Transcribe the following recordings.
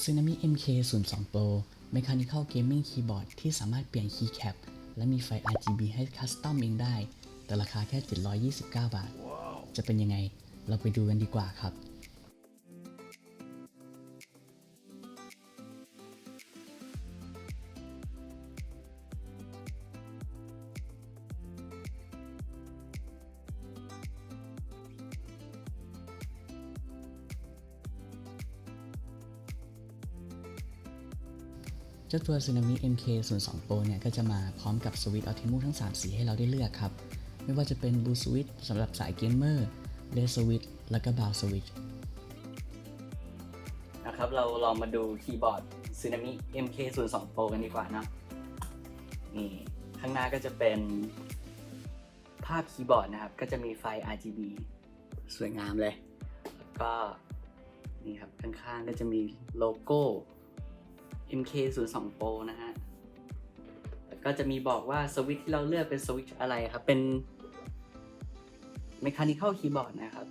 Tsunami MK02 Pro Mechanical Gaming Keyboard ที่สามารถเปลี่ยนคีย์แคปและมีไฟ RGB ให้คัสตอมเองได้ แต่ราคาแค่ 729 บาท จะเป็นยังไง เราไปดูกันดีกว่าครับ เจ้าตัว Tsunami MK02 Pro เนี่ยก็จะมาพร้อมกับสวิตช์ Ultimate ทั้ง 3 สีให้เราได้เลือกครับ ไม่ว่าจะเป็น Blue Switch สำหรับสายเกมเมอร์ Red Switch แล้วก็ Brown Switch นะครับเราลองมาดูคีย์บอร์ด Tsunami MK02 Pro กันดีกว่านะนี่ข้างหน้าก็จะเป็นภาพคีย์บอร์ดนะครับ ก็จะมีไฟ RGB สวยงามเลย แล้วก็นี่ครับข้างๆก็จะมีโลโก้ MK02 Pro นะฮะแล้วก็จะมีบอกว่าสวิตช์ที่เราเลือกเป็นสวิตช์อะไรครับ เป็น Mechanical Keyboard นะครับ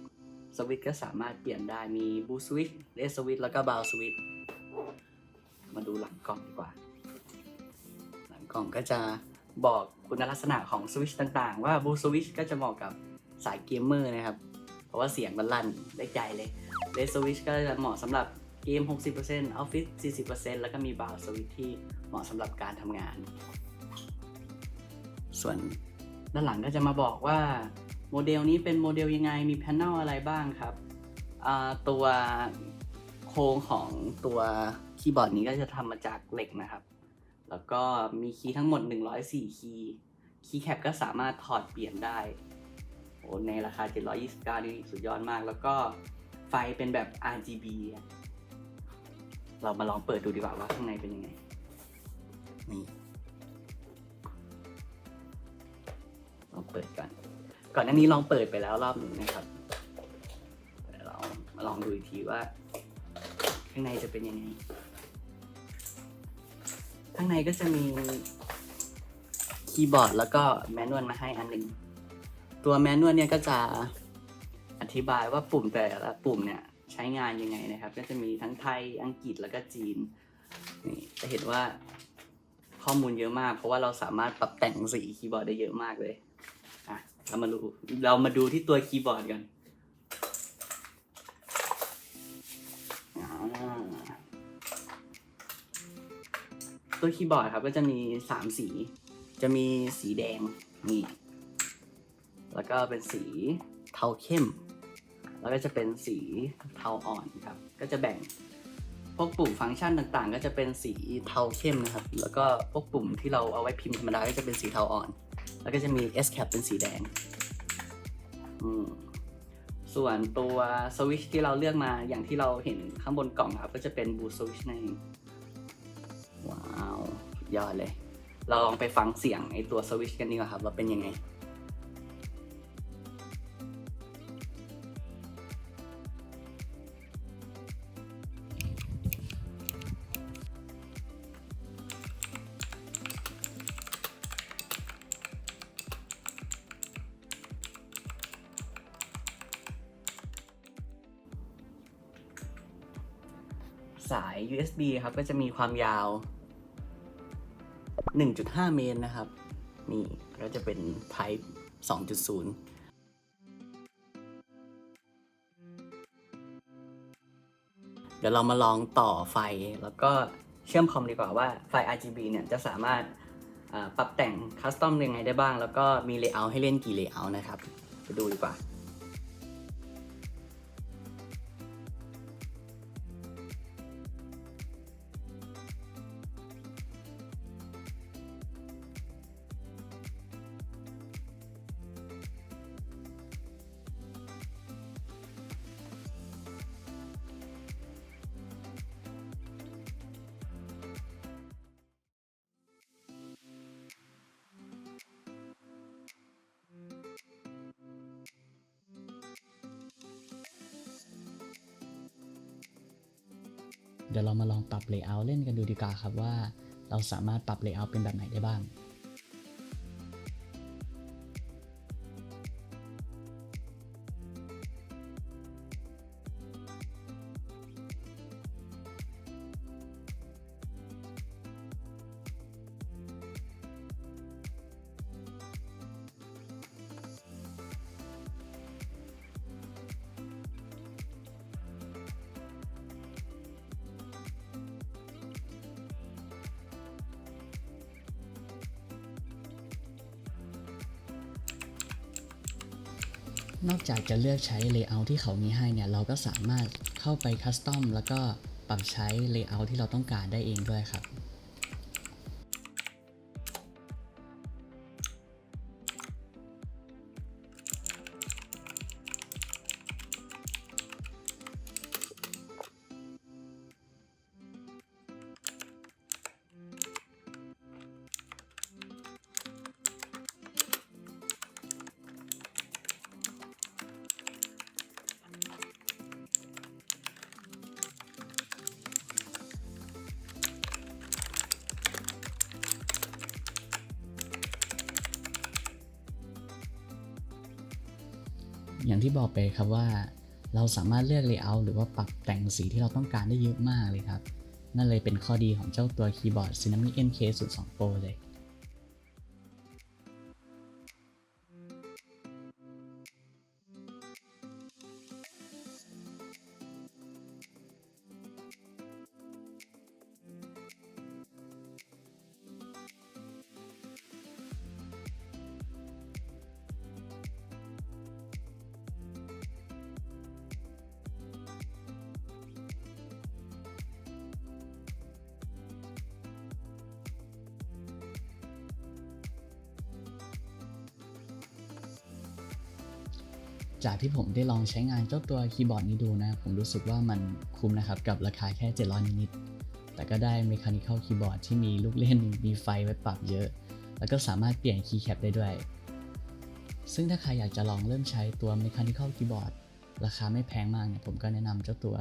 สวิตช์ก็สามารถเปลี่ยนได้ มี Blue Switch Red Switch แล้วก็ Brown Switch มาดูหลังกล่องดีกว่า หลังกล่องก็จะบอกคุณลักษณะของสวิตช์ต่างๆ ว่า Blue Switch ก็จะเหมาะกับสายเกมเมอร์นะครับ เพราะว่าเสียงมันลั่นได้ใจเลย Red Switch ก็จะเหมาะสำหรับ เกม 60% Office 40%แล้วก็มี Brown Switch ที่เหมาะสำหรับการทำงาน ส่วนด้านหลังก็จะมาบอกว่าโมเดลนี้เป็นโมเดลยังไง มีแพนเนลอะไรบ้างครับ ตัวโครงของตัวคีย์บอร์ดนี้ก็จะทำมาจากเหล็กนะครับ แล้วก็มีคีย์ทั้งหมด 104 คีย์ คีย์แคปก็สามารถถอดเปลี่ยนได้โอ้ในราคา 729 นี่สุดยอดมาก แล้วก็ไฟเป็นแบบ RGB เรามาลองเปิดดูดีกว่าว่าข้างในเป็นยังไง นี่ลองเปิดก่อนก่อนหน้านี้ลองเปิดไปแล้วรอบหนึ่งนะครับเดี๋ยวเรามาลองดูอีกทีว่า ข้างในจะเป็นยังไง ข้างในก็จะมีคีย์บอร์ดแล้วก็แมนนวลมาให้อันหนึ่ง ตัวแมนนวลเนี่ยก็จะอธิบายว่าปุ่มแต่ละปุ่มเนี่ย ใช้งานยังไงนะครับ ก็จะมีทั้งไทยอังกฤษแล้วก็จีนนี่จะเห็นว่าข้อมูลเยอะมาก เพราะว่าเราสามารถปรับแต่งสีคีย์บอร์ดได้เยอะมากเลยอะเรามาดูเรามาดูที่ตัวคีย์บอร์ดกันอ่าตัวคีย์บอร์ดครับก็จะมีสามสี จะมีสีแดงนี่แล้วก็เป็นสีเทาเข้ม แล้วก็จะเป็นสีเทาอ่อนครับ ก็จะแบ่งพวกปุ่มฟังก์ชันต่างๆ ก็จะเป็นสีเทาเข้มนะครับ แล้วก็พวกปุ่มที่เราเอาไว้พิมพ์ธรรมดาก็จะเป็นสีเทาอ่อน แล้วก็จะมี S cap เป็นสีแดง อืมส่วนตัวสวิชที่เราเลือกมาอย่างที่เราเห็นข้างบนกล่องครับ ก็จะเป็นบูสวิชนั่นเองว้าว ยอดเลย เราลองไปฟังเสียงไอตัวสวิชกันดีกว่าครับ ว่าเป็นยังไง สาย USB ครับ ก็จะมีความยาว 1.5 เมตรนะครับ นี่ ก็จะเป็น Type 2.0เดี๋ยวเรามาลองต่อไฟแล้วก็เชื่อมคอมดีกว่าว่าไฟ RGB เนี่ยจะสามารถปรับแต่งคัสตอมยังไงได้บ้าง แล้วก็มีเลเยอร์ให้เล่นกี่เลเยอร์นะครับ ไปดูดีกว่า เดี๋ยวเรามาลองปรับ Layout เล่นกันดูดีกว่าครับว่า เราสามารถปรับ Layout เป็นแบบไหนได้บ้าง นอกจากจะเลือกใช้ Layout ที่เขามีให้เนี่ย เราก็สามารถเข้าไปคัสตอมแล้วก็ปรับใช้ Layout ที่เราต้องการได้เองด้วยครับ อย่างที่บอกไปครับว่า เราสามารถเลือก Layout หรือว่าปรับแต่งสีที่เราต้องการได้เยอะมากเลยครับ นั่นเลยเป็นข้อดีของเจ้าตัวคีย์บอร์ด Cinnamon NK02 Pro เลย จากที่ผมได้ลองใช้งานเจ้าตัวคีย์บอร์ดนี้ดูนะ ผมรู้สึกว่ามันคุ้มนะครับ กับราคาแค่ 700 นิด แต่ก็ได้ Mechanical Keyboard ที่มีลูกเล่น มีไฟไว้ปรับเยอะ แล้วก็สามารถเปลี่ยนคีย์แคปได้ด้วย ซึ่งถ้าใครอยากจะลองเริ่มใช้ตัว Mechanical Keyboard ราคาไม่แพงมากเนี่ยผมก็แนะนำเจ้าตัว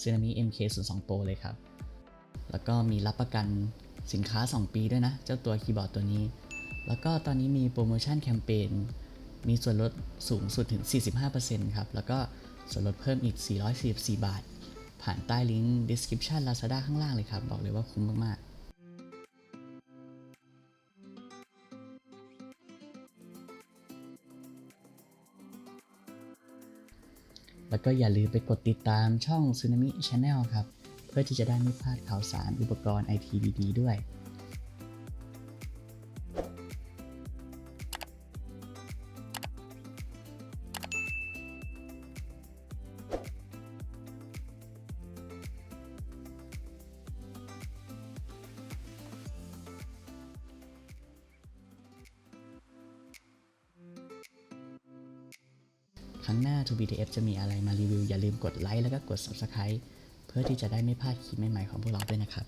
Xiaomi MK02 Pro เลยครับ แล้วก็มีรับประกันสินค้า 2 ปีด้วยนะ เจ้าตัวคีย์บอร์ดตัวนี้ แล้วก็ตอนนี้มีโปรโมชั่นแคมเปญ มีส่วนลดสูงสุดถึง 45%ครับ แล้วก็ส่วนลดเพิ่มอีก 444 บาท ผ่านใต้ลิงก์ description Lazada ข้างล่างเลยครับ บอกเลยว่าคุ้มมากๆแล้วก็อย่าลืมไปกดติดตามช่อง Tsunami Channel ครับ เพื่อที่จะได้ไม่พลาดข่าวสารอุปกรณ์ IT ดีๆด้วย ครั้งหน้า 2BTF จะมีอะไรมารีวิว อย่าลืมกดไลค์แล้วก็กด Subscribe เพื่อที่จะได้ไม่พลาดคลิปใหม่ๆของพวกเราด้วยนะครับ